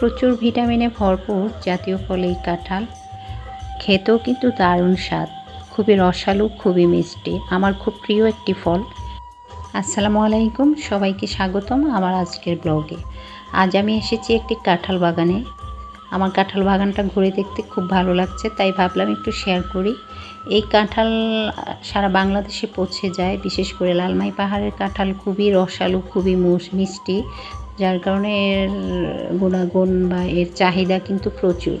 প্রচুর ভিটামিনে ভরপুর জাতীয় ফল এই কাঁঠাল। খেতেও কিন্তু দারুণ স্বাদ। খুবই রসালো, খুবই মিষ্টি। আমার খুব প্রিয় একটি ফল। আসসালামু আলাইকুম। সবাইকে স্বাগতম আমার আজকের ব্লগে। আজ আমি এসেছি একটি কাঁঠাল বাগানে। আমার কাঁঠাল বাগানটা ঘুরে দেখতে খুব ভালো লাগছে, তাই ভাবলাম একটু শেয়ার করি। এই কাঁঠাল সারা বাংলাদেশে পৌঁছে যায়, বিশেষ করে লালমাই পাহাড়ের কাঁঠাল খুবই রসালো, খুবই মিষ্টি। যার কারণে এর গুণাগুণ বা এর চাহিদা কিন্তু প্রচুর।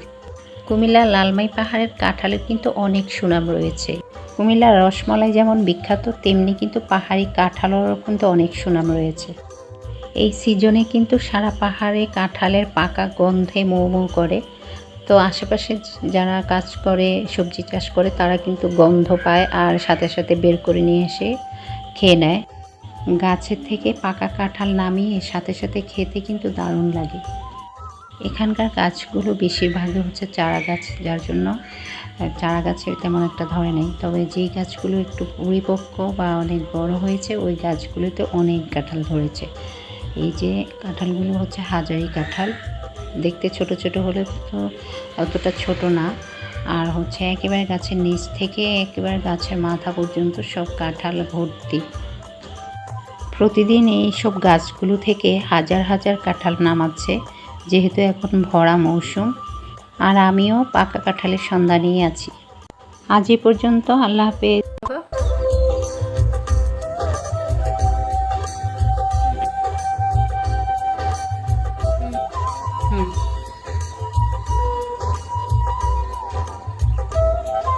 কুমিল্লা লালমাই পাহাড়ের কাঁঠালের কিন্তু অনেক সুনাম রয়েছে। কুমিল্লা রসমলাই যেমন বিখ্যাত, তেমনি কিন্তু পাহাড়ি কাঁঠালেরও কিন্তু অনেক সুনাম রয়েছে। এই সিজনে কিন্তু সারা পাহাড়ে কাঁঠালের পাকা গন্ধে মৌ মৌ করে। তো আশেপাশে যারা কাজ করে, সবজি চাষ করে, তারা কিন্তু গন্ধ পায় আর সাথে সাথে বের করে নিয়ে এসে খেয়ে নেয়। গাছের থেকে পাকা কাঁঠাল নামিয়ে সাথে সাথে খেতে কিন্তু দারুণ লাগে। এখানকার গাছগুলো বেশিরভাগই হচ্ছে চারা গাছ, যার জন্য চারা গাছের তেমন একটা ধরে নেই। তবে যেই গাছগুলো একটু পরিপক্ক বা অনেক বড় হয়েছে, ওই গাছগুলোতে অনেক কাঁঠাল ধরেছে। এই যে কাঁঠালগুলো হচ্ছে হাজারি কাঁঠাল। দেখতে ছোট ছোট হলে তো অতটা ছোট না। আর হচ্ছে একেবারে গাছের নিচ থেকে একেবারে গাছের মাথা পর্যন্ত সব কাঁঠাল ভর্তি। প্রতিদিন এই সব গাছগুলো থেকে হাজার হাজার কাঁঠাল নামাচ্ছে, যেহেতু এখন ভরা মৌসুম। আর আমিও পাকা কাঁঠালের সন্ধানেই আছি। আজ এ পর্যন্ত আল্লাহ হাফেজ।